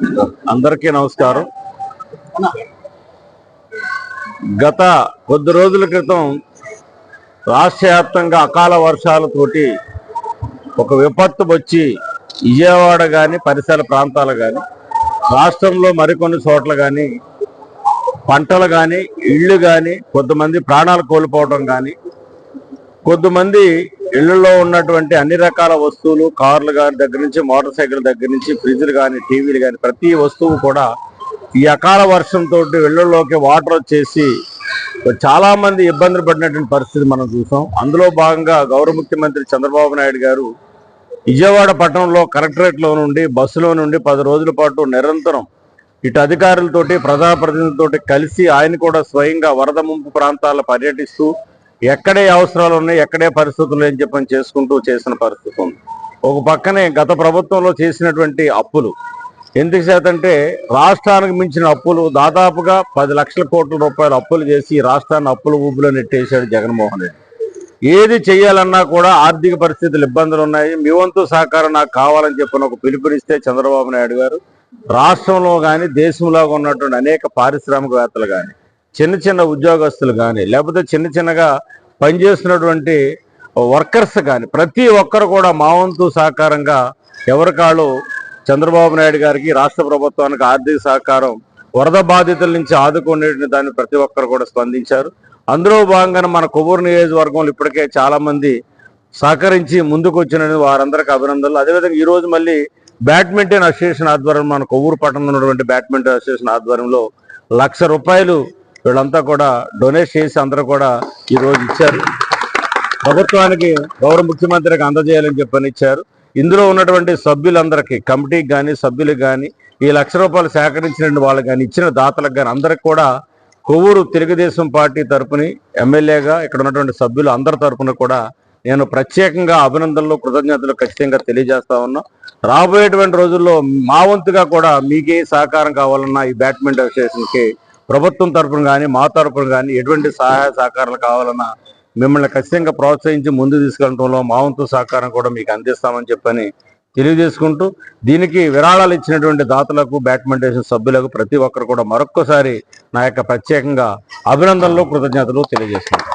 అందరికీ నమస్కారం. గత కొద్ది రోజుల క్రితం రాష్ట్ర వ్యాప్తంగా అకాల వర్షాలతోటి ఒక విపత్తు వచ్చి విజయవాడ కానీ పరిసర ప్రాంతాలు కానీ రాష్ట్రంలో మరికొన్ని చోట్ల కానీ పంటలు కానీ ఇళ్ళు కానీ కొంతమంది ప్రాణాలు కోల్పోవడం కానీ కొద్దిమంది ఇళ్ళలో ఉన్నటువంటి అన్ని రకాల వస్తువులు కార్లు కానీ దగ్గర నుంచి మోటార్ సైకిల్ దగ్గర నుంచి ఫ్రిడ్జ్లు కానీ టీవీలు కానీ ప్రతి వస్తువు కూడా ఈ అకాల వర్షంతో ఇళ్ళలోకి వాటర్ వచ్చేసి చాలా మంది ఇబ్బందులు పడినటువంటి పరిస్థితి మనం చూసాం. అందులో భాగంగా గౌరవ ముఖ్యమంత్రి చంద్రబాబు నాయుడు గారు విజయవాడ పట్టణంలో కలెక్టరేట్లో నుండి బస్సులో నుండి పది రోజుల పాటు నిరంతరం ఇటు అధికారులతోటి ప్రజాప్రతినిధులతోటి కలిసి ఆయన కూడా స్వయంగా వరద ముంపు ప్రాంతాల పర్యటిస్తూ ఎక్కడే అవసరాలు ఉన్నాయి ఎక్కడే పరిస్థితులు అని చెప్పని చేసుకుంటూ చేసిన పరిస్థితి ఉంది. ఒక పక్కనే గత ప్రభుత్వంలో చేసినటువంటి అప్పులు. ఎందుకు చేతంటే రాష్ట్రానికి మించిన అప్పులు దాదాపుగా పది లక్షల కోట్ల రూపాయలు అప్పులు చేసి రాష్ట్రాన్ని అప్పుల ఊబిలో నెట్టేశాడు జగన్మోహన్ రెడ్డి. ఏది చేయాలన్నా కూడా ఆర్థిక పరిస్థితులు ఇబ్బందులు ఉన్నాయి. మీ వంతు సహకారం నాకు కావాలని చెప్పిన ఒక పిలుపునిస్తే చంద్రబాబు నాయుడు గారు రాష్ట్రంలో కానీ దేశంలో ఉన్నటువంటి అనేక పారిశ్రామికవేత్తలు కానీ చిన్న చిన్న ఉద్యోగస్తులు కానీ లేకపోతే చిన్న చిన్నగా పనిచేస్తున్నటువంటి వర్కర్స్ కానీ ప్రతి ఒక్కరు కూడా మా వంతు సహకారంగా ఎవరికాళ్ళు చంద్రబాబు నాయుడు గారికి రాష్ట్ర ప్రభుత్వానికి ఆర్థిక సహకారం వరద బాధితుల నుంచి ఆదుకునే దాన్ని ప్రతి ఒక్కరు కూడా స్పందించారు. అందులో భాగంగానే మన కొవ్వూరు నియోజకవర్గంలో ఇప్పటికే చాలామంది సహకరించి ముందుకు వచ్చిన వారందరికీ అభినందనలు. అదేవిధంగా ఈరోజు మళ్ళీ బ్యాడ్మింటన్ అసోసియేషన్ ఆధ్వర్యం మన కొవ్వూరు పట్టణంలో ఉన్నటువంటి బ్యాడ్మింటన్ అసోసియేషన్ ఆధ్వర్యంలో లక్ష రూపాయలు వీళ్ళంతా కూడా డొనేట్ చేసి అందరూ కూడా ఈరోజు ఇచ్చారు. ప్రభుత్వానికి గౌరవ ముఖ్యమంత్రికి అందజేయాలని చెప్పని ఇచ్చారు. ఇందులో ఉన్నటువంటి సభ్యులందరికీ కమిటీకి కానీ సభ్యులకు కానీ ఈ లక్ష రూపాయలు సేకరించిన వాళ్ళకి కానీ ఇచ్చిన దాతలకు కానీ అందరికి కూడా కొవ్వూరు తెలుగుదేశం పార్టీ తరపుని ఎమ్మెల్యేగా ఇక్కడ ఉన్నటువంటి సభ్యులు అందరి తరపున కూడా నేను ప్రత్యేకంగా అభినందనలు కృతజ్ఞతలు ఖచ్చితంగా తెలియజేస్తా ఉన్నా. రాబోయేటువంటి రోజుల్లో మా వంతుగా కూడా మీకే సహకారం కావాలన్నా ఈ బ్యాడ్మింటన్ అసోసియేషన్కి ప్రభుత్వం తరపున కానీ మా తరపున కానీ ఎటువంటి సహాయ సహకారాలు కావాలన్నా మిమ్మల్ని ఖచ్చితంగా ప్రోత్సహించి ముందు తీసుకెళ్ళడంలో మా వంతు సహకారం కూడా మీకు అందిస్తామని చెప్పని తెలియజేసుకుంటూ దీనికి విరాళాలు ఇచ్చినటువంటి దాతలకు బ్యాట్మెంటేషన్ సభ్యులకు ప్రతి ఒక్కరు కూడా మరొక్కసారి నా యొక్క ప్రత్యేకంగా అభినందనలు కృతజ్ఞతలు తెలియజేస్తున్నాను.